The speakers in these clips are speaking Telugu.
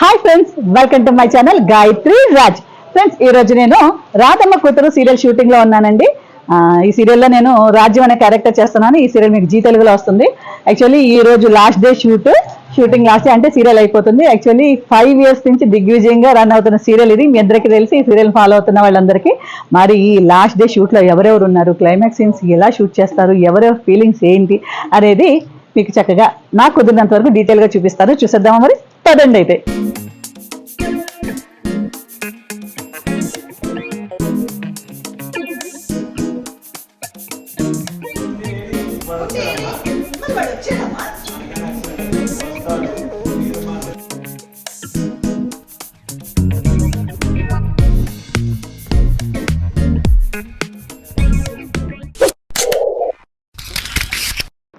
Hi friends welcome to my channel Gayathri Raj friends ఈ రోజు నేను రాధమ్మ కూతురు సీరియల్ షూటింగ్లో ఉన్నానండి. ఈ సీరియల్లో నేను రాజ్యం అనే క్యారెక్టర్ చేస్తున్నాను. ఈ సీరియల్ మీకు జీ తెలుగులో వస్తుంది. యాక్చువల్లీ ఈ రోజు last day shoot shooting last day అంటే సీరియల్ అయిపోతుంది. యాక్చువల్లీ ఫైవ్ ఇయర్స్ నుంచి దిగ్విజయంగా రన్ అవుతున్న సీరియల్ ఇది. మీ అందరికీ తెలిసి ఈ సీరియల్ ఫాలో అవుతున్న వాళ్ళందరికీ. మరి ఈ లాస్ట్ డే షూట్లో ఎవరెవరు ఉన్నారు? క్లైమాక్స్ సీన్స్ ఎలా షూట్ చేస్తారు? ఎవరెవరు ఫీలింగ్స్ ఏంటి? అనేది మీకు చక్కగా నాకు కుదిరినంత వరకు డీటెయిల్గా చూసేద్దామా మరి? పదండి అయితే.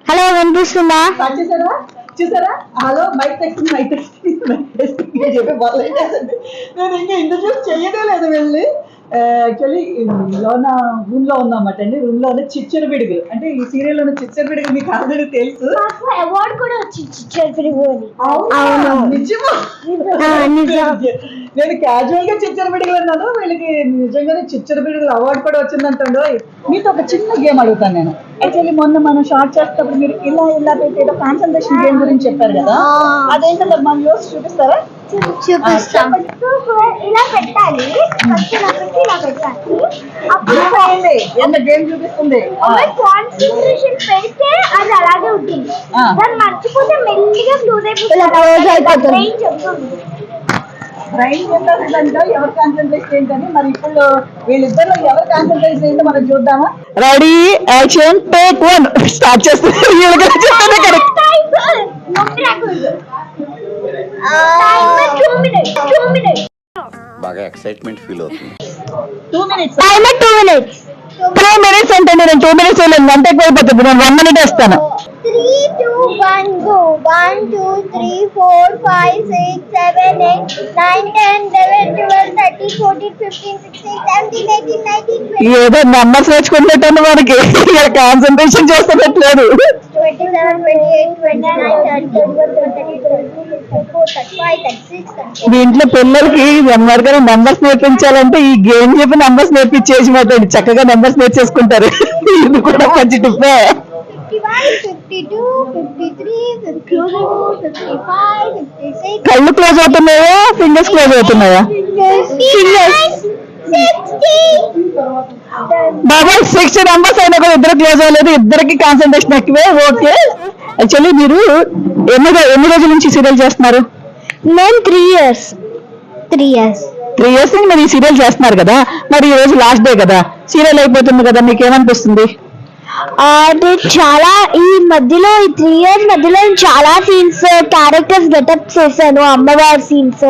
హలో వినిపిస్తుందా? చూసారా? Hello mic testing mic testing mic testing అని చెప్పి మొదలైంది నేను ఇంకా ఇంట్రడ్యూస్ చేయడం లేదు వెళ్ళి. యాక్చువల్లీ లోన రూమ్లో ఉందన్నమాట అండి. రూమ్లో ఉన్న చిచ్చర బిడుగులు అంటే ఈ సీరియల్లో ఉన్న చిచ్చర బిడుగులు మీకు ఆల్రెడీ తెలుసు. అవార్డు కూడా వచ్చింది చిచ్చరి అని. అవునా? నిజమా. నేను క్యాజువల్గా చిచ్చర బిడుగులు అన్నాను వీళ్ళకి నిజంగానే చిచ్చర బిడుగులు అవార్డు కూడా వచ్చిందంటుండో. మీతో ఒక చిన్న గేమ్ అడుగుతాను నేను. యాక్చువల్లీ మొన్న మనం షార్ట్ చేసేటప్పుడు మీరు ఇలా ఇలా పెట్టేదో కాన్సన్ట్రేషన్ గేమ్ గురించి చెప్పారు కదా. అదేంటో మన న్యూస్ చూపిస్తారా? చూపిస్తాం. ఇలా పెట్టాలి. ఇలా పెట్టి పెట్టాలి. అప్పుడు గేమ్ చూపిస్తుంది? కాన్సన్ట్రేషన్ పెడితే అది అలాగే ఉంటుంది. దాన్ని మర్చిపోతే మెల్లిగా క్లోజ్ అయిపోతుంది. చెప్తుంది. బ్రైన్ ఏంటంటే ఎవరు కాన్సన్ట్రేషన్ ఏంటని మరి ఇప్పుడు వీళ్ళిద్దరు ఎవరు కాన్సన్ట్రేషన్ ఏంటో మనం చూద్దామా? Ready action take one start minutes బాగా ఎక్సైట్మెంట్ ఫీల్ అవుతుంది. Two minutes timer two minutes three minutes అంటే నేను టూ మినిట్స్ వెళ్ళాను గంట ఎక్కువ అయిపోతుంది నేను వన్ మినిట్ ఇస్తాను three two one go one two three four five six seven eight nine ten eleven twelve thirteen fourteen fifteen sixteen seventeen eighteen nineteen twenty ఏదో నెంబర్స్ నేర్చుకున్నట్టు మనకి. Concentration చేస్తున్నట్లేదు twenty seven twenty eight twenty nine thirty thirty thirty four thirty five thirty six thirty దీంట్లో పిల్లలకి గారు నెంబర్స్ నేర్పించాలంటే ఈ గేమ్ చెప్పి నెంబర్స్ నేర్పించేసి మాట్లాడి చక్కగా నెంబర్స్ నేర్చేసుకుంటారు. ఇది కూడా మంచి టిప్పే fifty one fifty two fifty three fifty four fifty five fifty six కళ్ళు క్లోజ్ అవుతున్నాయా? ఫింగర్స్ క్లోజ్ అవుతున్నాయా బాబా సిక్స్ నెంబర్స్ అయినా కూడా ఇద్దరు క్లోజ్ అవ్వలేదు. ఇద్దరికి కాన్సన్ట్రేషన్ ఎక్కువే. ఓకే. యాక్చువల్లీ మీరు ఎన్ని ఎన్ని రోజుల నుంచి సీరియల్ చేస్తున్నారు? నేను three years three years three years నుంచి మీరు ఈ సీరియల్ చేస్తున్నారు కదా. మరి ఈ రోజు లాస్ట్ డే కదా. సీరియల్ అయిపోతుంది కదా. మీకు ఏమనిపిస్తుంది? అది చాలా ఈ మధ్యలో ఈ త్రీ ఇయర్స్ మధ్యలో నేను చాలా సీన్స్ క్యారెక్టర్స్ గెటప్ చేశాను. అమ్మవారి సీన్స్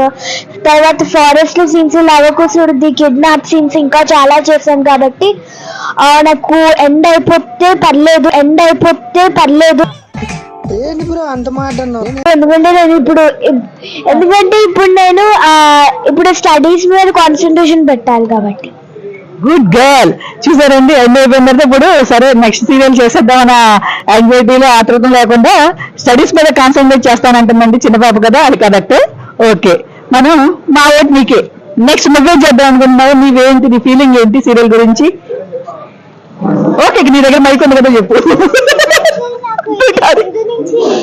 తర్వాత ఫారెస్ట్లో సీన్స్ లవకుశుడిది కిడ్నాప్ సీన్స్ ఇంకా చాలా చేశాను కాబట్టి నాకు ఎండ్ అయిపోతే పర్లేదు ఎండ్ అయిపోతే పర్లేదు. ఏంటి బ్రో అంత మాట అన్నావు? ఎందుకంటే నేను ఇప్పుడు ఎందుకంటే ఇప్పుడు నేను ఇప్పుడు స్టడీస్ మీద కాన్సన్ట్రేషన్ పెట్టాలి కాబట్టి. గుడ్ గర్ల్ చూసారండి ఎండ్ అయిపోయిన తర్వాత ఇప్పుడు సరే నెక్స్ట్ సీరియల్ చేసేద్దామన్న యాంగ్జైటీలో ఆతృతం లేకుండా స్టడీస్ మీద కాన్సన్ట్రేట్ చేస్తానంటుందండి చిన్నపాప కదా అది కరెక్ట్. ఓకే మనం మా ఓట్ మీకే. నెక్స్ట్ నువ్వేం చేద్దాం అనుకుంటున్నావు? నీవేంటి నీ ఫీలింగ్ ఏంటి సీరియల్ గురించి? ఓకే నీ దగ్గర మైక్ ఉంది కదా చెప్పు.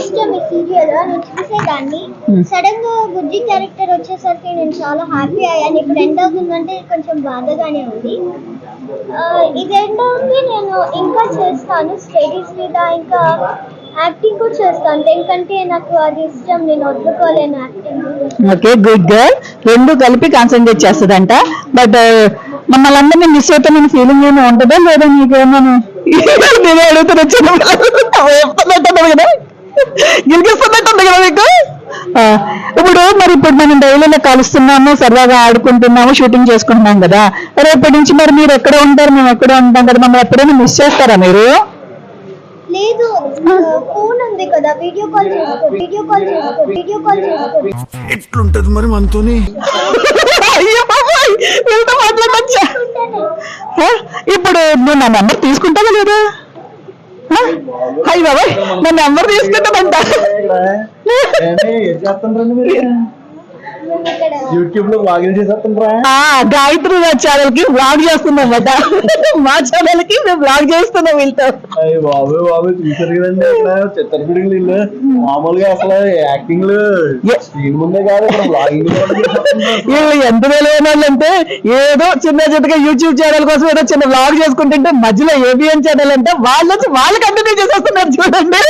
ఇష్టం ఈ సీరియల్ నేను చూసేదాన్ని. Hmm. సడన్గా బుజ్జి క్యారెక్టర్ వచ్చేసరికి నేను చాలా హ్యాపీ అయ్యాను. ఇప్పుడు ఎండ్ అవుతుందంటే కొంచెం బాధగానే ఉంది. ఆ, ఇది ఎండ్ అవుతుంది నేను ఇంకా చేస్తాను. స్టడీస్ మీద ఇంకా యాక్టింగ్ కూడా చేస్తాను. ఎందుకంటే నాకు అది ఇష్టం నేను వదులుకోలేను యాక్టింగ్ ఓకే గుడ్ గర్ల్ రెండు కలిపి కాన్సన్ట్రేట్ చేస్తుందంట. బట్ మమ్మల్ని అందరినీ మిస్ అవుతున్న ఫీలింగ్ ఏమి ఉంటుందా లేదా నీకేమన్నా నేనే చెప్తున్నట్టుంది కదా? గెలిగిస్తున్నట్టుంది కదా మీకు? ఆ, ఇప్పుడు మరి ఇప్పుడు మనం డైలీలో కలుస్తున్నాము సరదాగా ఆడుకుంటున్నాము షూటింగ్ చేసుకుంటున్నాం కదా. రేపటి నుంచి మరి మీరు ఎక్కడ ఉంటారు? మేము ఎక్కడ ఉంటాం కదా? మమ్మల్ని ఎప్పుడైనా మిస్ చేస్తారా మీరు? లేదు. ఫోన్ ఉంది కదా. వీడియో కాల్ చేసుకో వీడియో కాల్ చేసుకో వీడియో కాల్ చేసుకో ఎట్లుంటది మరి మనతోని? అయ్యో బాబోయ్, మాట్లాడొచ్చా? ఇప్పుడు నువ్వు నా నెంబర్ తీసుకుంటావా లేదా? హై బాబాయ్ నా నెంబర్ తీసుకుంటామంట. యూట్యూబ్లో చేసేస్తుంటారా ఆ గాయత్రి ఛానల్కి బ్లాగ్ చేస్తున్నాం అట మా ఛానల్కి మేము బ్లాగ్ చేస్తున్నాం వీళ్ళతో. అయ్యి బాబు బాబు చూసారు కదండి ఇల్లు మామూలుగా అసలు యాక్టింగ్ స్క్రీన్ ముందే కాదు బ్లాగింగ్ వీళ్ళు ఎంత తెలివైన వాళ్ళంటే ఏదో చిన్న చిన్నగా యూట్యూబ్ ఛానల్ కోసం ఏదో చిన్న బ్లాగ్ చేసుకుంటుంటే మధ్యలో ఏబిఎన్ ఛానల్ అంటే వాళ్ళు వచ్చి వాళ్ళు కంటిన్యూ చేసేస్తున్నారు చూడండి.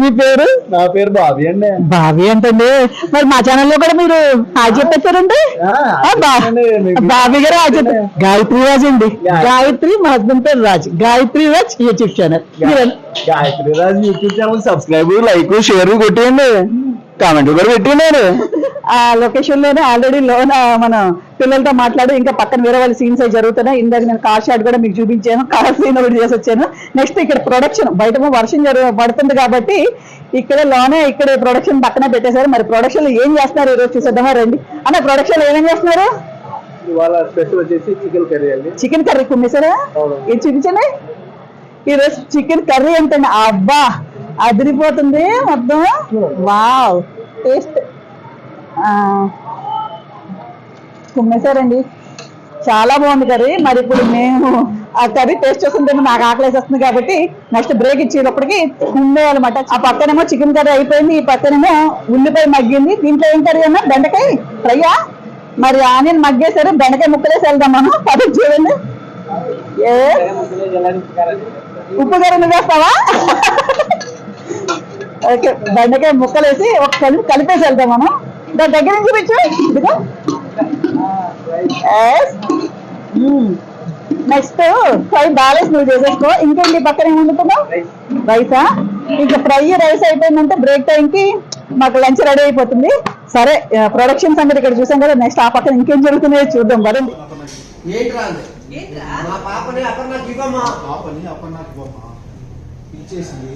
మీ పేరు? నా పేరు బాబీ అండి. బాబీ అంటండి. మరి మా ఛానల్లో కూడా మీరు హాయ్ చెప్పేస్తారండి ఆ, ఆ, బా- చెప్పండి, మీకు- బాబీ గారు హాయ్ చెప్పారు గాయత్రి రాజ్ అండి గాయత్రి మా హస్బెండ్ పేరు Raj Gayathri Raj YouTube channel Gayathri Raju YouTube channel subscribe like share కొట్టేయండి కామెంట్ కూడా పెట్టండి ఆ లొకేషన్లోనే ఆల్రెడీ లోన మన పిల్లలతో మాట్లాడి ఇంకా పక్కన వేరే వాళ్ళ సీన్స్ అవి జరుగుతున్నాయి. ఇందాక నేను కార్ షాట్ కూడా మీకు చూపించాను. కార్ సీన్ ఒకటి చేసి వచ్చాను నెక్స్ట్ ఇక్కడ ప్రొడక్షన్ బయట వర్షం జరుగు పడుతుంది కాబట్టి ఇక్కడ లోనే ఇక్కడ ప్రొడక్షన్ పక్కనే పెట్టేశారు. మరి ప్రొడక్షన్ ఏం చేస్తున్నారు ఈ రోజు చూసేద్దామా రండి. అన్న ప్రొడక్షన్ ఏమేం చేస్తున్నారు? ఇవాళ స్పెషల్ వచ్చేసి చికెన్ కర్రీ అండి. చికెన్ కర్రీ కుమ్మేశారా. ఇది చూపించండి ఈ రోజు చికెన్ కర్రీ ఏంటండి అబ్బా! అదిరిపోతుంది మొత్తం? వావ్ టేస్ట్ కుమ్మేశారండి. చాలా బాగుంది కర్రీ. మరి ఇప్పుడు మేము ఆ కర్రీ టేస్ట్ చేస్తుందేమో నాకు ఆకలేసి వస్తుంది కాబట్టి నెక్స్ట్ బ్రేక్ ఇచ్చేటప్పటికి కుమ్మేయాలన్నమాట ఆ పక్కనేమో చికెన్ కర్రీ అయిపోయింది. ఈ పక్కనేమో ఉల్లిపాయ మగ్గింది. దీంట్లో ఏం కర్రీ అన్నా? బెండకాయ ఫ్రైయా మరి ఆనియన్ మగ్గేశారు. బెండకాయ ముక్కలేసి వెళ్దాం మనం. పది చూడండి. ఏ? ఉప్పు కర్రీ వేస్తావా? ఓకే బెండకాయ ముక్కలేసి ఒక కలిపి కలిపేసి వెళ్తాం మనం. దాని దగ్గర నుంచి ఇదిగో. నెక్స్ట్ ఫ్రై బ్యాలెన్స్ నువ్వు చేసేసుకో. ఇంకేంటి పక్కన ఏం వండుతున్నావు రైసా? ఇంకా ఫ్రై రైస్ అయిపోయిందంటే బ్రేక్ టైం కి మాకు లంచ్ రెడీ అయిపోతుంది. సరే ప్రొడక్షన్ సంగతి ఇక్కడ చూసాం కదా. నెక్స్ట్ ఆ పక్కన ఇంకేం జరుగుతున్నాయో చూద్దాం. అంది? మా పాపని అపర్ణకి ఇవ్వమ్మా పాపని అపర్ణాకి బొమ్మ ఇచ్చేసింది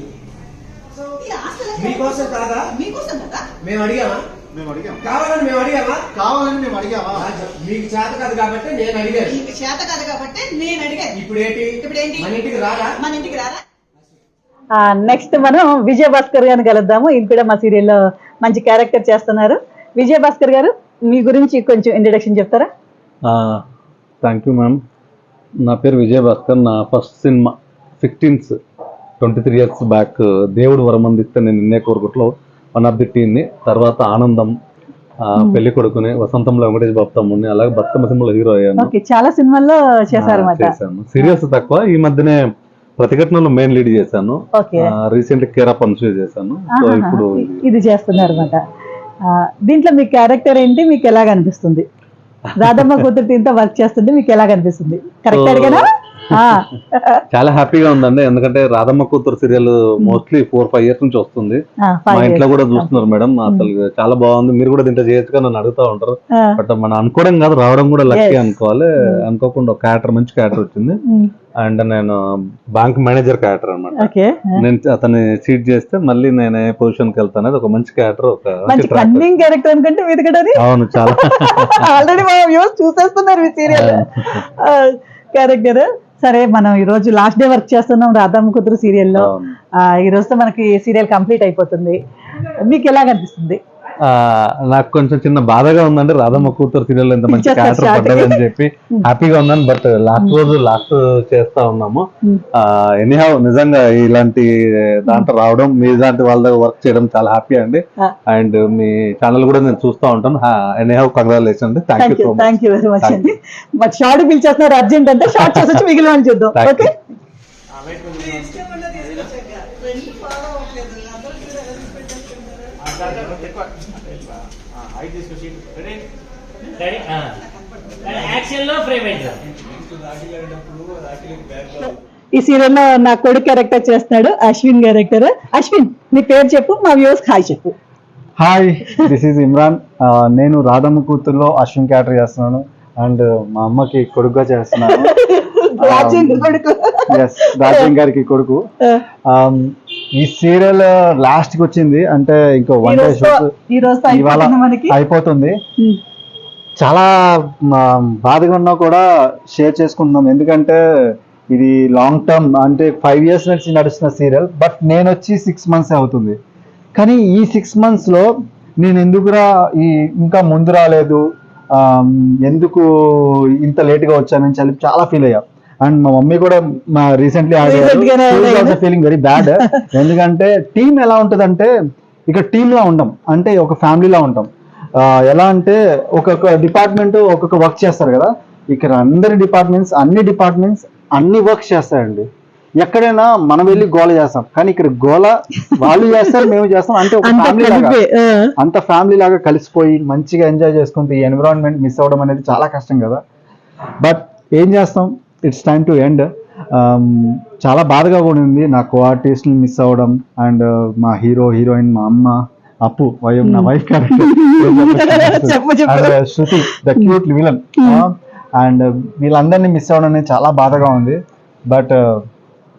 మీకోసం కాదా? మీకోసం కదా? మేము అడిగామా? మేము అడిగాం. కావాలని మేము అడిగామా? కావాలని మేము అడిగామా? మీకు చేత కాదు కాబట్టి నేను అడిగాను. నీకు చేత కాదు కాబట్టి నేను అడిగాను. ఇప్పుడు ఏంటి? ఇప్పుడు ఏంటి? మన ఇంటికి రారా? మన ఇంటికి రారా? నెక్స్ట్ మనం విజయ భాస్కర్ గారిని కలుద్దాము. ఈయన కూడా మా సీరియల్లో మంచి క్యారెక్టర్ చేస్తున్నారు. విజయ భాస్కర్ గారు మీ గురించి కొంచెం ఇంట్రడక్షన్ చెప్తారా? థ్యాంక్ యూ మ్యామ్ నా పేరు విజయ్ భాస్కర్ నా first cinema sixteens twenty three years back దేవుడు వరమందిస్తే నేను నిన్నే కోరుకుట్లో వన్ ఆఫ్ ది టీమ్ని తర్వాత ఆనందం పెళ్ళి కొడుకుని వసంతంలో వెంకటేష్ బాబు తమ్ముడిని అలాగే బతుకమ్మ సినిమాలో హీరో అయ్యాను. చాలా సినిమాల్లో చేశారన్నమాట. చేశాను. సీరియల్స్ తక్కువ. ఈ మధ్యనే ప్రతిఘటనలో మెయిన్ లీడ్ చేశాను. రీసెంట్ కేర్ అన్సూ చేశాను. సో. ఇప్పుడు ఇది చేస్తున్నారు అనమాట దీంట్లో మీ క్యారెక్టర్ ఏంటి? మీకు ఎలాగ అనిపిస్తుంది? రాధమ్మ కూతురు టీంతో వర్క్ చేస్తుంటే మీకు ఎలాగ అనిపిస్తుంది? కరెక్ట్ అడిగానా? ఆ. చాలా హ్యాపీగా ఉందండి. ఎందుకంటే Radhamma Kuthuru serial mostly four five years నుంచి వస్తుంది. మా ఇంట్లో. కూడా చూస్తున్నారు మేడం. అసలు చాలా బాగుంది. మీరు కూడా దీంట్లో చేయొచ్చుగా నన్ను అడుగుతా ఉంటారు. బట్ మనం అనుకోవడం కాదు రావడం కూడా లక్కీ. అనుకోవాలి. అనుకోకుండా ఒక క్యారెక్టర్ మంచి క్యారెక్టర్ వచ్చింది. అండ్ నేను బ్యాంక్ మేనేజర్ క్యారెక్టర్ అన్నమాట. ఓకే. నేను అతన్ని సీట్ చేస్తే మళ్ళీ నేను ఏ పొజిషన్కి వెళ్తాను. అది ఒక మంచి క్యారెక్టర్ ఒక క్యారెక్టర్ అనుకుంటే వెతకడని? అవును చాలా. ఆల్రెడీ మా వ్యూస్ చూసేస్తున్నారు మీ సీరియల్ క్యారెక్టర్ సరే మనం ఈ రోజు లాస్ట్ డే వర్క్ చేస్తున్నాం రాధమ్మ కూతురు సీరియల్లో. ఈ రోజుతో మనకి సీరియల్ కంప్లీట్ అయిపోతుంది. మీకు ఎలాగ అనిపిస్తుంది ఆ, నాకు కొంచెం చిన్న బాధగా ఉందండి. రాధమ్మ కూతురు సీరియల్ ఇంత మంచి క్యారెక్టర్. పడ్డదని చెప్పి హ్యాపీగా ఉన్నాను బట్ లాస్ట్ రోజు లాస్ట్ చేస్తా ఉన్నాము. ఎనీహౌ నిజంగా ఇలాంటి దాంట్లో రావడం మీ లాంటి వాళ్ళ దగ్గర వర్క్ చేయడం చాలా హ్యాపీ అండి. అండ్ మీ ఛానల్ కూడా నేను చూస్తూ ఉంటాను. ఎనీహౌ కంగ్రాచులేషన్ అండి. Thank you thank you very much అండి. మరి షార్ట్ పిలిచేస్తున్నారు అర్జెంట్ అంటే షార్ట్ చేసి మిగిలిన చూద్దాం. Thank ఓకే యాక్షన్లో ఫ్రేమ్ అయింది ఈ సీరియల్లో నా కొడుకు క్యారెక్టర్ చేస్తున్నాడు అశ్విన్ క్యారెక్టర్ అశ్విన్ నీ పేరు చెప్పు మా వ్యూస్ హాయ్ చెప్పు. హాయ్ దిస్ ఈజ్ ఇమ్రాన్ నేను రాధమ్మ కూతుర్లో అశ్విన్ క్యాటర్ చేస్తున్నాను అండ్ మా అమ్మకి కొడుకుగా చేస్తున్నాను. రాజేంద్ర కొడుకు. ఎస్ రాజన్ గారికి కొడుకు. Um, ఈ సీరియల్ లాస్ట్కి వచ్చింది అంటే ఇంకో ఈ వన్ డే షూట్ ఈ ఇవాళ అయిపోతుంది మనకి. అయిపోతుంది. ఉమ్. చాలా బాధగా ఉన్నా కూడా షేర్ చేసుకుంటున్నాం. ఎందుకంటే ఇది లాంగ్ టర్మ్ అంటే ఫైవ్ ఇయర్స్ నుంచి నడుస్తున్న సీరియల్ బట్ నేను వచ్చి సిక్స్ మంత్స్ అవుతుంది. కానీ ఈ సిక్స్ మంత్స్లో నేను ఎందుకురా ఈ ఇంకా ముందు రాలేదు? ఎందుకు ఇంత లేట్గా వచ్చానని చెప్పి చాలా ఫీల్ అయ్యా. అండ్ మా మమ్మీ కూడా మా రీసెంట్లీ? ఫీలింగ్ వెరీ బ్యాడ్ ఎందుకంటే టీం ఎలా ఉంటుందంటే ఇక్కడ టీమ్ లా ఉంటాం అంటే ఒక ఫ్యామిలీలా ఉంటాం ఎలా అంటే ఒక్కొక్క డిపార్ట్మెంట్ ఒక్కొక్క వర్క్ చేస్తారు కదా. ఇక్కడ అందరి డిపార్ట్మెంట్స్ అన్ని డిపార్ట్మెంట్స్ అన్ని వర్క్స్ చేస్తారండి ఎక్కడైనా మనం వెళ్ళి గోల చేస్తాం. కానీ ఇక్కడ గోల వాళ్ళు చేస్తారు మేము చేస్తాం. అంటే ఒక ఫ్యామిలీ లాగా. అంత ఫ్యామిలీ లాగా కలిసిపోయి మంచిగా ఎంజాయ్ చేసుకుంటూ ఈ ఎన్విరాన్మెంట్ మిస్ అవ్వడం అనేది చాలా కష్టం కదా. బట్ ఏం చేస్తాం? ఇట్స్ టైమ్ టు ఎండ్ చాలా బాధగా కూడా ఉంది. నా కో ఆర్టిస్ట్ని మిస్ అవ్వడం. అండ్ మా హీరో హీరోయిన్ మా అమ్మ అప్పు వయం నా వైఫ్ చెప్పు. Character Shruti the cute villain and వీళ్ళందరినీ మిస్ అవ్వడం అనేది చాలా బాధగా ఉంది. బట్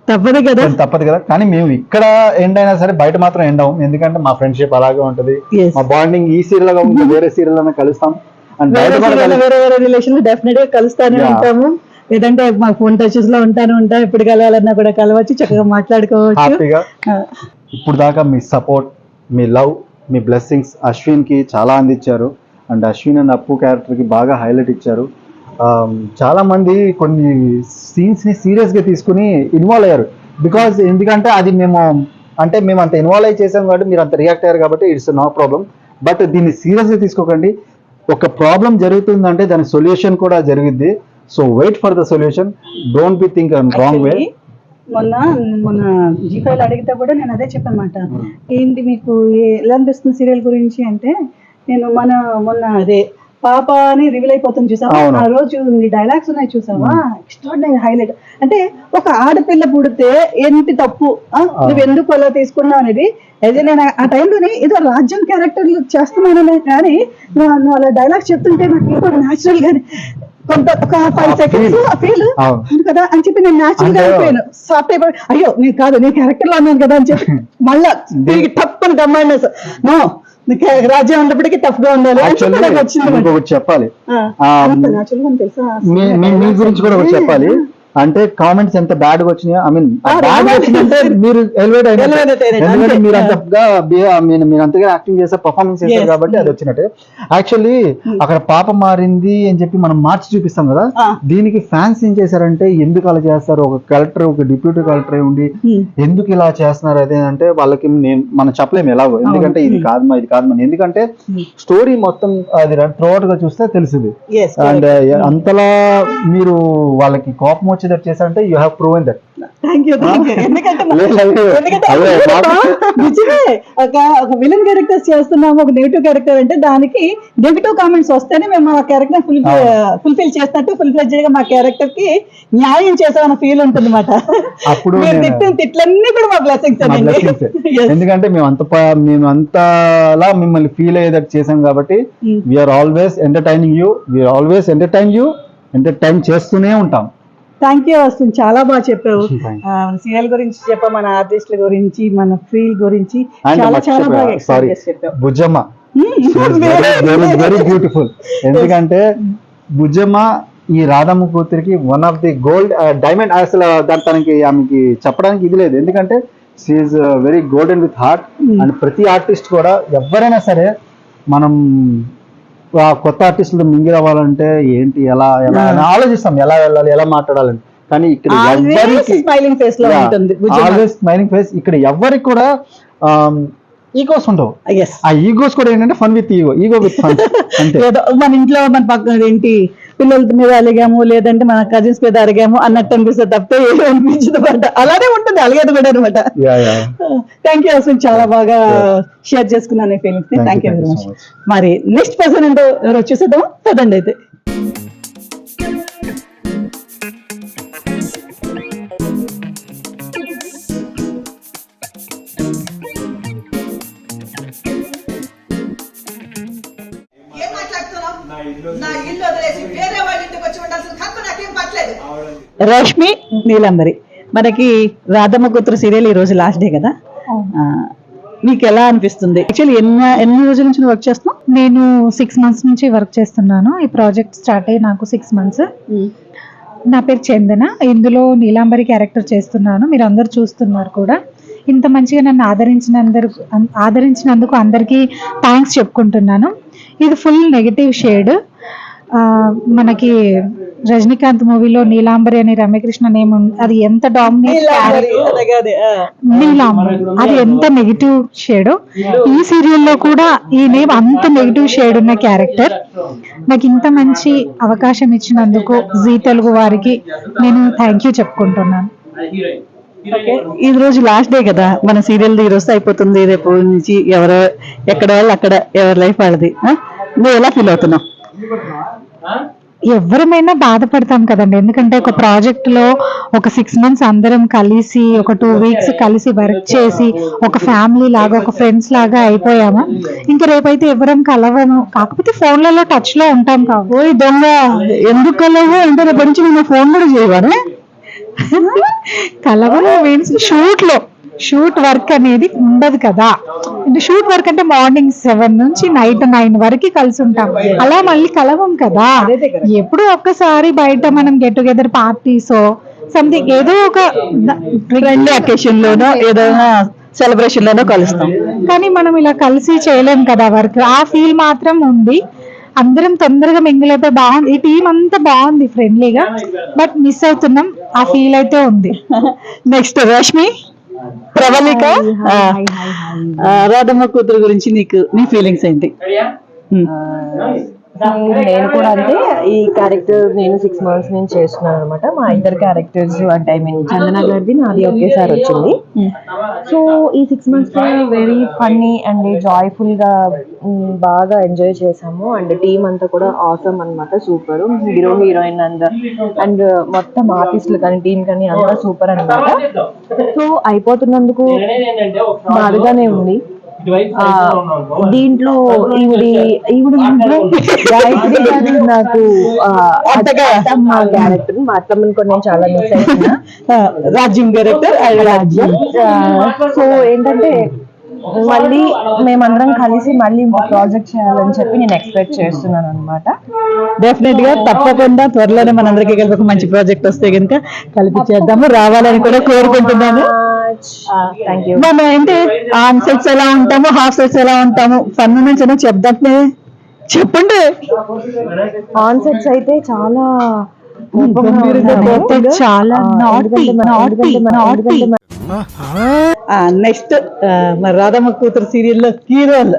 తప్పదు కదా. తప్పదు కదా. కానీ మేము ఇక్కడ ఎండ్ అయినా సరే బయట మాత్రం ఎండ్ అవ్వం. ఎందుకంటే మా ఫ్రెండ్షిప్ అలాగే ఉంటది. మా బాండింగ్ ఈ సీరియల్గా ఉంది వేరే సీరియల్ అయినా కలుస్తాం. అండ్ వేరే. వేరే రిలేషన్ డెఫినెట్గా కలుస్తానే. ఉంటాము. లేదంటే మా ఫోన్ టచెస్లో ఉంటాను ఉంటాం. ఎప్పుడు కలవాలన్నా కూడా కలవచ్చు చక్కగా మాట్లాడుకోవచ్చు. ఇప్పుడు దాకా మీ సపోర్ట్ మీ లవ్ మీ బ్లెస్సింగ్స్ అశ్విన్కి చాలా అందించారు. అండ్ అశ్విన్ అండ్ అప్పు క్యారెక్టర్కి బాగా హైలైట్ ఇచ్చారు. చాలామంది కొన్ని సీన్స్ని సీరియస్గా తీసుకుని ఇన్వాల్వ్ అయ్యారు. బికాజ్ ఎందుకంటే అది మేము అంటే మేము అంత ఇన్వాల్వ్ అయ్యి చేసాం కాబట్టి మీరు అంత రియాక్ట్ అయ్యారు కాబట్టి ఇట్స్ నో ప్రాబ్లం బట్ దీన్ని సీరియస్గా తీసుకోకండి. ఒక ప్రాబ్లం జరుగుతుందంటే దాని సొల్యూషన్ కూడా జరిగిద్ది. So wait for the solution don't be think wrong way మొన్న మొన్న జీఫైల్ అడిగితే కూడా నేను అదే చెప్పనమాట ఏంటి మీకు ఎలా అనిపిస్తుంది సీరియల్ గురించి అంటే నేను మన మొన్న అదే పాప అని రివీల్ అయిపోతుంది చూసావా. ఆ రోజు డైలాగ్స్ ఉన్నాయి చూసావా? ఎక్స్ట్రాడినరీ హైలైట్ అంటే ఒక ఆడపిల్ల పుడితే ఏంటి తప్పు? నువ్వు ఎందుకు అలా తీసుకున్నావు అనేది? అయితే నేను ఆ టైంలోనే ఏదో రాజ్యం క్యారెక్టర్ చేస్తున్నాననే కానీ నువ్వు అలా డైలాగ్స్ చెప్తుంటే నాకు ఏదో న్యాచురల్ గానే కొంత ఒక ఫైవ్ సెకండ్స్. ఆ ఫీల్ అవును. కదా అని చెప్పి నేను న్యాచురల్గా అయిపోయాను. సాఫ్ట్ అయిపోయి అయ్యో నేను కాదు నేను క్యారెక్టర్లో ఉన్నాను కదా అని చెప్పి మళ్ళా దీనికి టప్ అని కమాండ్ నో రాజ్యం ఉన్నప్పటికీ టఫ్గా ఉండాలి వచ్చింది చెప్పాలి. మీ గురించి కూడా చెప్పాలి. అంటే కామెంట్స్ ఎంత బ్యాడ్గా వచ్చినాయో ఐ మీన్ బ్యాడ్. వచ్చిందంటే మీరు ఎలివేట్ అయినట్టు. మీరు అంతగా మీరు అంతగా యాక్టింగ్ చేసే పర్ఫార్మెన్స్ చేశారు Yes. కాబట్టి అది వచ్చినట్టే. యాక్చువల్లీ అక్కడ పాప మారింది అని చెప్పి మనం మార్చి చూపిస్తాం కదా. దీనికి ఫ్యాన్స్ ఏం చేశారంటే ఎందుకు అలా చేస్తారు? ఒక కలెక్టర్ ఒక డిప్యూటీ కలెక్టర్ ఉండి Hmm. ఎందుకు ఇలా చేస్తున్నారు? అదే అంటే వాళ్ళకి నేను మనం చెప్పలేము ఎలాగో. ఎందుకంటే ఇది కాదు మా ఇది కాదు మన ఎందుకంటే స్టోరీ మొత్తం అది త్రోఅవుట్గా చూస్తే తెలిసింది. అండ్ అంతలా మీరు వాళ్ళకి కోపం వచ్చేటట్టు చేశారంటే you have proven that thank you ఎందుకంటే నిజమే. ఒక ఒక విలన్ క్యారెక్టర్స్ చేస్తున్నాము ఒక నెగిటివ్ క్యారెక్టర్ అంటే దానికి నెగిటివ్ కామెంట్స్ వస్తేనే మేము ఆ క్యారెక్టర్ ఫుల్ ఫుల్ఫిల్ చేసినట్టు ఫుల్ ఫ్లెడ్జెడ్గా మా క్యారెక్టర్కి న్యాయం చేసామన్న ఫీల్ ఉంటుంది అనమాట అప్పుడు తిట్టిన తిట్లన్నీ కూడా మా బ్లెస్సింగ్స్. ఎందుకంటే మేము అంత మేము అంతలా మిమ్మల్ని ఫీల్ అయ్యేటట్టు చేసాం కాబట్టి. We're always entertaining you we're always entertain you entertain చేస్తూనే ఉంటాం. థ్యాంక్ యూ వస్తుంది చాలా బాగా చెప్పావు. సీరియల్ గురించి చెప్పావు మన ఆర్టిస్టుల గురించి మన ఫీల్ గురించి చాలా చాలా బాగా చెప్పావు. బుజ్జమ్మ. Hmm. వెరీ బ్యూటిఫుల్ ఎందుకంటే బుజ్జమ్మ ఈ రాధమ్మ కూతురికి one of the gold diamond అసలు దాని తనకి ఆమెకి చెప్పడానికి ఇది లేదు. ఎందుకంటే she's very golden with heart and ప్రతి ఆర్టిస్ట్ కూడా ఎవరైనా సరే మనం కొత్త ఆర్టిస్టులు మింగిల్ అవ్వాలంటే ఏంటి ఎలా ఎలా ఆలోచిస్తాం ఎలా వెళ్ళాలి ఎలా మాట్లాడాలని. కానీ ఇక్కడ ఎవరికి స్మైలింగ్ ఫేస్లో ఉంటుంది బుజ్జమ్మ. ఆల్వేస్ స్మైలింగ్ ఫేస్ ఇక్కడ ఎవరికి కూడా ఈగోస్ ఉండవు. Yes. ఆ ఈగోస్ కూడా ఏంటంటే fun with ego ego with fun ఏదో మన ఇంట్లో మన పక్కన ఏంటి పిల్లల మీద అలిగాము లేదంటే మన కజిన్స్ మీద అలిగాము అన్నట్టు అనిపిస్తుంది తప్పితే ఏమీ అనిపించదు అనమాట అలానే ఉంటుంది అలిగేది కూడా అనమాట థ్యాంక్ యూ అసలు చాలా బాగా షేర్ చేసుకున్నాను ఈ feelings thank you very much. మరి నెక్స్ట్ పర్సన్ ఏంటో ఎవరో చూసేద్దాం పదండి అయితే. రష్మి నీలంబరి. మనకి రాధమ్మ కూతురు సీరియల్ ఈ రోజు లాస్ట్ డే కదా? మీకు ఎలా అనిపిస్తుంది? యాక్చువల్లీ ఎన్ని ఎన్ని రోజుల నుంచి వర్క్ చేస్తున్నావు? నేను సిక్స్ మంత్స్ నుంచి వర్క్ చేస్తున్నాను. ఈ ప్రాజెక్ట్ స్టార్ట్ అయ్యి నాకు సిక్స్ మంత్స్ నా పేరు చందన. ఇందులో నీలాంబరి క్యారెక్టర్ చేస్తున్నాను. మీరు అందరు చూస్తున్నారు కూడా. ఇంత మంచిగా నన్ను ఆదరించినందరు ఆదరించినందుకు అందరికీ థ్యాంక్స్ చెప్పుకుంటున్నాను. ఇది ఫుల్ నెగిటివ్ షేడ్ మనకి రజనీకాంత్ మూవీలో నీలాంబరి అని రమ్యకృష్ణ నేమ్ అది ఎంత డామినేట్ నీలాంబరి అది ఎంత నెగిటివ్ షేడ్ ఈ సీరియల్లో కూడా ఈ నేమ్ అంత నెగిటివ్ షేడ్ ఉన్న క్యారెక్టర్ నాకు ఇంత మంచి అవకాశం ఇచ్చినందుకు జీ తెలుగు వారికి నేను థ్యాంక్ యూ చెప్పుకుంటున్నాను. ఈ రోజు లాస్ట్ డే కదా. మన సీరియల్ ఈ రోజు అయిపోతుంది. రేపు నుంచి ఎవరో ఎక్కడ వాళ్ళు అక్కడ ఎవరి లైఫ్ వాళ్ళది. ఆ? నువ్వు ఎలా ఫీల్ అవుతున్నావు? ఎవరమైనా బాధపడతాం కదండి. ఎందుకంటే ఒక ప్రాజెక్ట్లో ఒక సిక్స్ మంత్స్ అందరం కలిసి ఒక టూ వీక్స్ కలిసి వర్క్ చేసి ఒక ఫ్యామిలీ లాగా ఒక ఫ్రెండ్స్ లాగా అయిపోయాము? ఇంకా రేపైతే ఎవరం కలవము. కాకపోతే ఫోన్లలో టచ్లో ఉంటాం కాబట్టి ఓయ్ దొంగ ఎందుకు కలవు? అంటే రేపు నుంచి నేను ఫోన్ కూడా చేయవానే? కలవడం మీన్స్ షూట్లో. షూట్ వర్క్ అనేది ఉండదు కదా. అంటే షూట్ వర్క్ అంటే మార్నింగ్ సెవెన్ నుంచి నైట్ నైన్ వరకు కలిసి ఉంటాం. అలా మళ్ళీ కలవం కదా. ఎప్పుడు ఒక్కసారి బయట మనం గెట్ టుగెదర్ పార్టీస్ సంథింగ్ ఏదో ఒక ఫ్రెండ్ అకేషన్ లోనో ఏదైనా సెలబ్రేషన్ లోనో కలుస్తాం. కానీ మనం ఇలా కలిసి చేయలేం కదా వర్క్. ఆ ఫీల్ మాత్రం ఉంది. అందరం తొందరగా మింగిల్ అయిపోయి బాగుంది. ఈ టీం అంతా బాగుంది ఫ్రెండ్లీగా బట్ మిస్ అవుతున్నాం. ఆ ఫీల్ అయితే ఉంది. నెక్స్ట్ రష్మి ప్రవళిక? రాధమ్మ కూతురు గురించి నీకు నీ ఫీలింగ్స్ ఏంటి. నేను కూడా అంటే ఈ క్యారెక్టర్ నేను సిక్స్ మంత్స్ నుంచి చేస్తున్నాను అనమాట మా ఇద్దరు క్యారెక్టర్స్ అంటే ఐ మీన్ చందన గారిది నాది ఒకేసారి వచ్చింది. సో ఈ సిక్స్ మంత్స్లో వెరీ ఫన్నీ అండ్ జాయ్ఫుల్గా బాగా ఎంజాయ్ చేసాము. అండ్ టీమ్ అంతా కూడా ఆసమ్ అన్నమాట super hero heroine and and మొత్తం ఆర్టిస్టులు కానీ టీం కానీ అంతా సూపర్ అన్నమాట. సో అయిపోతున్నందుకు బాధగానే ఉంది. దీంట్లో ఈవిడి ఈవిడ మాత్రం గాయత్రి గారు నాకు అత్తమ్మ క్యారెక్టర్. మా అత్తమ్మని కూడా నేను చాలా మిస్ అయినా ఆ, రాజ్యం డైరెక్టర్ రాజ్యం సో ఏంటంటే మళ్ళీ మేమందరం కలిసి మళ్ళీ ఇంకో ప్రాజెక్ట్ చేయాలని చెప్పి నేను ఎక్స్పెక్ట్ చేస్తున్నాను అనమాట డెఫినెట్గా తప్పకుండా త్వరలోనే మనందరికీ కలిపి ఒక మంచి ప్రాజెక్ట్ వస్తే కనుక కలిపి చేద్దాము. రావాలని కూడా కోరుకుంటున్నాను. మనం ఏంటి? ఆన్ సెట్స్ ఎలా ఉంటాము? హాఫ్ సెట్స్ ఎలా ఉంటాము? ఫన్ నుంచి చెప్దాంటే చెప్పండి? ఆన్ సెట్స్ అయితే చాలా. నెక్స్ట్ మరి రాధమ్మ కూతురు సీరియల్లో కీరోల్.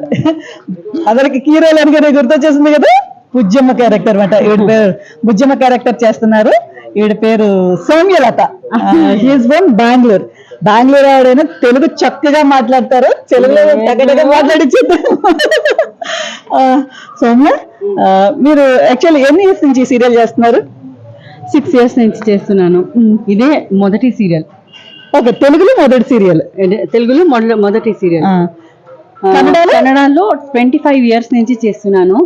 అందరికి కీరోల్ అనగానే గుర్తొచ్చేసింది కదా? బుజ్జమ్మ క్యారెక్టర్ అనమాట ఈవిడ పేరు బుజ్జమ్మ క్యారెక్టర్ చేస్తున్నారు. ఈవిడ పేరు సౌమ్యలత. హీస్ ఫ్రమ్ బెంగళూరు బెంగళూరు ఆవిడైనా తెలుగు చక్కగా మాట్లాడతారు. తెలుగులో టగటగా మాట్లాడించారు సౌమ్య మీరు యాక్చువల్లీ ఎన్ని ఇయర్స్ నుంచి సీరియల్ చేస్తున్నారు? సిక్స్ ఇయర్స్ నుంచి చేస్తున్నాను. ఇదే మొదటి సీరియల్ ఓకే తెలుగులో మొదటి సీరియల్ తెలుగులో మొద- మొదటి సీరియల్ కన్నడలో? కన్నడలో ట్వంటీ ఫైవ్ ఇయర్స్ నుంచి చేస్తున్నాను.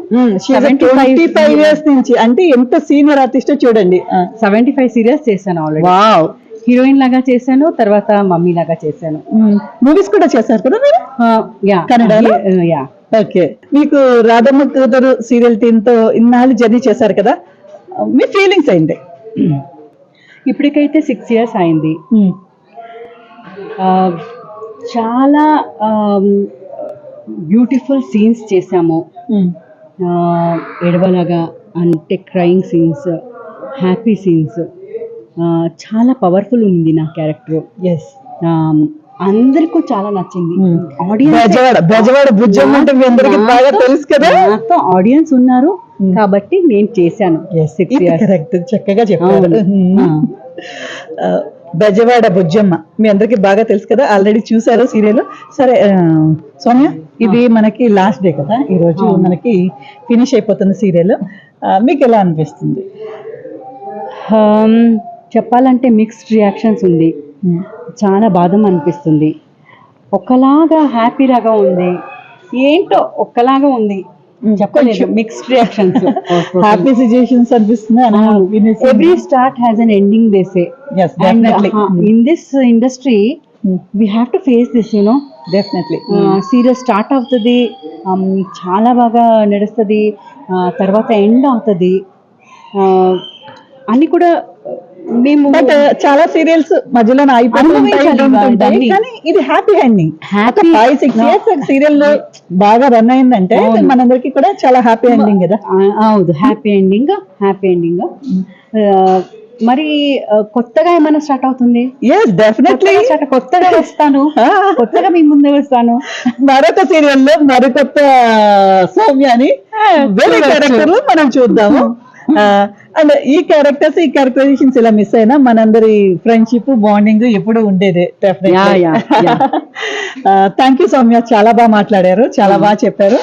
ట్వంటీ ఫైవ్ ఇయర్స్ నుంచి. అంటే ఎంత సీనియర్ ఆర్టిస్ట్ చూడండి. సెవెంటీ ఫైవ్ సీరియల్స్ చేశాను ఆల్రెడీ హీరోయిన్ లాగా చేశాను తర్వాత మమ్మీ లాగా చేశాను. మూవీస్ కూడా చేశారు కదా మీరు? యా. కన్నడలో? Yeah okay. మీకు రాధమ్మ కూతురు సీరియల్ టీమ్తో ఇన్నాళ్ళు జర్నీ చేశారు కదా? మీ ఫీలింగ్స్ ఏంటి? ఇప్పటికైతే సిక్స్ ఇయర్స్ అయింది. చాలా బ్యూటిఫుల్ సీన్స్ చేశాము. ఎడవలాగా అంటే క్రైయింగ్ సీన్స్ హ్యాపీ సీన్స్ చాలా పవర్ఫుల్ ఉంది నా క్యారెక్టర్ ఎస్ అందరికీ చాలా నచ్చింది. బెజవాడ బెజవాడ బుజ్జమ్మ అంటే మీ అందరికి బాగా తెలుసు కదా? ఆడియన్స్ ఉన్నారు. కాబట్టి నేను చేశాను. చక్కగా చెప్పారు. ఆ, బెజవాడ బుజ్జమ్మ. మీ అందరికి బాగా తెలుసు కదా? ఆల్రెడీ చూసారు సీరియల్ సరే సౌమ్య ఇది మనకి లాస్ట్ డే కదా? ఈ రోజు మనకి ఫినిష్ అయిపోతుంది సీరియల్ మీకు ఎలా అనిపిస్తుంది? చెప్పాలంటే మిక్స్డ్ రియాక్షన్స్ ఉంది. చాలా బాధం అనిపిస్తుంది. ఒకలాగా హ్యాపీ లాగా ఉంది. ఏంటో ఒక్కలాగా ఉంది. చెప్పలేదు. మిక్స్డ్ రియాక్షన్స్ హ్యాపీ సిచ్యుయేషన్స్ అనిపిస్తుంది every start has an ending they say Yes, definitely. In this industry we have to face this you know definitely serial start అవుతుంది. చాలా బాగా నడుస్తుంది. తర్వాత ఎండ్ అవుతుంది. అన్నీ కూడా మేము బట్ చాలా సీరియల్స్ మధ్యలో అయిపోతుంటాయి. కానీ ఇది happy ending Happy- five six years serial బాగా రన్ అయిందంటే మనందరికి కూడా చాలా హ్యాపీ ఎండింగ్ కదా. అవును హ్యాపీ ఎండింగ్ హ్యాపీ ఎండింగ్ మరి కొత్తగా ఏమైనా స్టార్ట్ అవుతుంది? ఎస్ డెఫినెట్లీ కొత్తగా వస్తాను. కొత్తగా మీ ముందే వస్తాను. మరొక సీరియల్లో మరికొత్త సౌమ్యాని వేరే క్యారెక్టర్లో మనం చూద్దాము. అండ్ ఈ క్యారెక్టర్స్ ఈ క్యారెక్టరైజేషన్స్ ఇలా మిస్ అయినా మనందరి ఫ్రెండ్షిప్ బాండింగ్ ఎప్పుడు ఉండేదే. థ్యాంక్ యూ సౌమ్య చాలా బాగా మాట్లాడారు. చాలా బాగా చెప్పారు.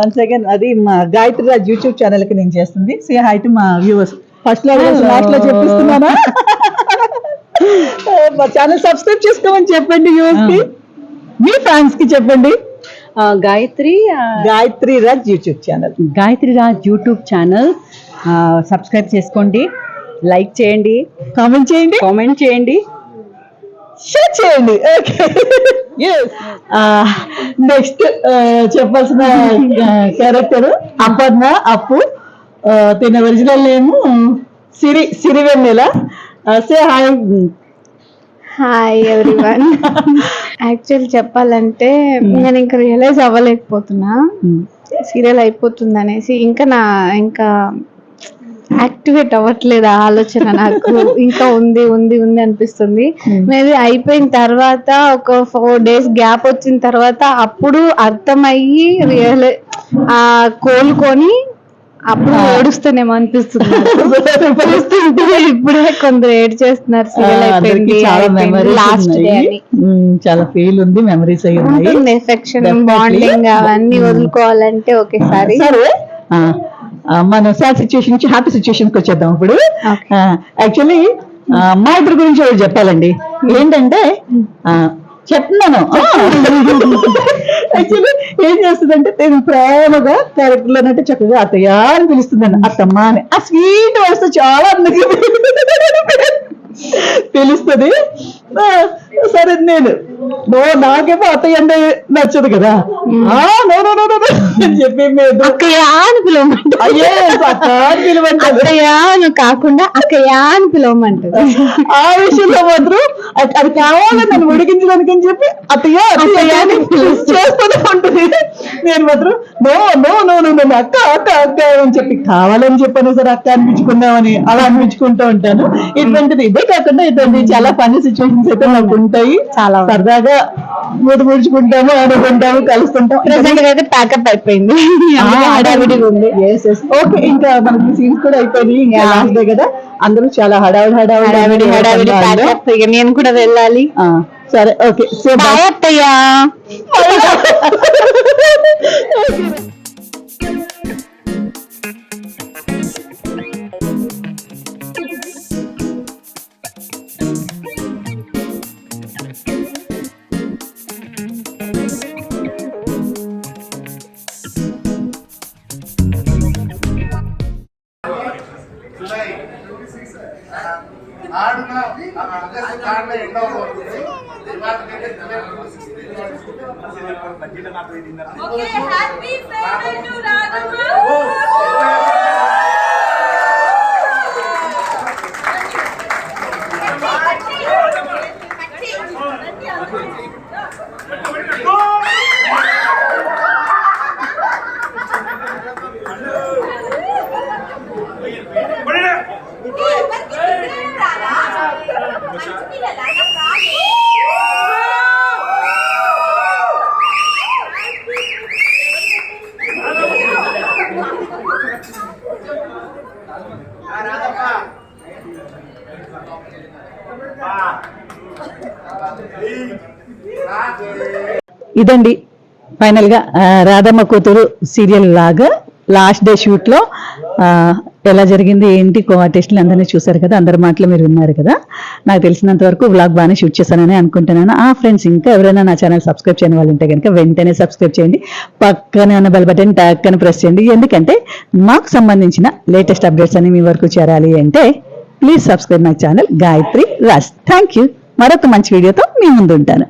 వన్స్ అగైన్ అది మా గాయత్రి రాజ్ యూట్యూబ్ ఛానల్కి నేను చేస్తుంది. సే హై టు మా వ్యూవర్స్ ఫస్ట్లో లాస్ట్లో చెప్పిస్తున్నానా? మా ఛానల్ సబ్స్క్రైబ్ చేసుకోమని చెప్పండి వ్యూవర్స్కి. మీ ఫ్యాన్స్కి చెప్పండి. ఆ, గాయత్రి ఆ, Gayathri Raj YouTube channel Gayathri Raj YouTube channel subscribe చేసుకోండి లైక్ చేయండి కామెంట్ చేయండి. కామెంట్ చేయండి. షేర్ చేయండి. నెక్స్ట్ చెప్పాల్సిన క్యారెక్టర్ అపర్ణ అప్పు. తిన original name Siri Sirivennela say hi hi everyone actual చెప్పాలంటే నేను ఇంకా రియలైజ్ అవ్వలేకపోతున్నా. సీరియల్ అయిపోతుంది అనేసి ఇంకా నా ఇంకా యాక్టివేట్ అవ్వట్లేదు ఆ ఆలోచన నాకు. ఇంకా ఉంది ఉంది ఉంది అనిపిస్తుంది. మేబీ అయిపోయిన తర్వాత ఒక ఫోర్ డేస్ గ్యాప్ వచ్చిన తర్వాత అప్పుడు అర్థమయ్యి రియల్ ఆ కోలుకొని అప్పుడు ఏడుస్తానేమో అనిపిస్తుంది ఇప్పుడే కొందరు ఏడ్ చేస్తున్నారు అందరికి చాలా మెమరీస్ ఫీల్ ఉంది మెమరీస్ అయి ఉన్నాయి. ఉంటుంది ఎఫెక్షన్ Definitely. బాండింగ్ అవన్నీ వదులుకోవాలంటే ఒకేసారి. సరే. మనం సాడ్ సిచ్యుయేషన్ నుంచి హ్యాపీ సిచ్యుయేషన్కి వచ్చేద్దాం ఇప్పుడు. యాక్చువల్లీ మా ఇద్దరి గురించి ఒకటి చెప్పాలండి. ఏంటంటే ఆ, చెప్తున్నాను. యాక్చువల్లీ ఏం చేస్తుందంటే నేను ప్రేమగా క్యారెక్టర్ అంటే చక్కగా అత్తయ్య అని పిలుస్తుందండి. అత్తమ్మ అని. ఆ స్వీట్ వస్తే చాలా అందంగా తెలుస్తుంది ఆ, సరే నేను. నో నాకేమో అత్తయ్య అంటే నచ్చదు కదా. ఆ, no no no no no. అని చెప్పి అక్కయ్య అని పిలవమంటుంది అయ్యే అక్క అని పిలవంటారు. అక్కయ్య అని కాకుండా అక్కయ్య అని ఆ విషయంలో మాత్రం అది- కావాలని నన్ను ఉడికించడానికి అని చెప్పి అత్తయ్య అత్తయ్య అని చేస్తూనే ఉంటుంది. నేను మాత్రం నో నో నో నో అక్క అక్క అక్క అని చెప్పి కావాలని చెప్పాను సరే అక్క అనిపించుకుందామని అలా అనిపించుకుంటూ ఉంటాను. ఇటువంటిది ఇదే కాకుండా ఇటువంటి చాలా ఫన్నీ అయితే నాకు ఉంటాయి చాలా సరదాగా ముడి ముడుచుకుంటాము అనుకుంటాము కలుస్తుంటాం ప్రెసెంట్ అయితే ప్యాకప్ అయిపోయింది. హడావిడిగా ఉంది. ఓకే ఇంకా మనకి సీన్స్ కూడా అయిపోయింది ఇంకా లాస్ట్ డే కదా. అందరూ చాలా హడావిడి హడావిడి హడావిడి హడావిడి ప్యాకప్ ఇక నేను కూడా వెళ్ళాలి. సరే ఓకే సో బాయ్ అత్తయ్య. Okay, happy birthday to Raghavan. ఇదండి ఫైనల్గా రాధమ్మ కూతురు సీరియల్ లాగా లాస్ట్ డే షూట్లో ఎలా జరిగింది ఏంటి కోఆర్టిస్టులు అందరినీ చూశారు కదా అందరి మాటలు మీరు విన్నారు కదా. నాకు తెలిసినంత వరకు బ్లాగ్ బాగానే షూట్ చేశానని అనుకుంటున్నాను. ఆ ఫ్రెండ్స్ ఇంకా ఎవరైనా నా ఛానల్ సబ్స్క్రైబ్ చేయని వాళ్ళు ఉంటే కనుక వెంటనే సబ్స్క్రైబ్ చేయండి. పక్కనే ఉన్న బెల్ బటన్ ట్యాక్ అని ప్రెస్ చేయండి. ఎందుకంటే మాకు సంబంధించిన లేటెస్ట్ అప్డేట్స్ అన్ని మీ వరకు చేరాలి అంటే please subscribe my channel Gayathri Raj. Thank you మరొక మంచి వీడియోతో మీ ముందు ఉంటాను.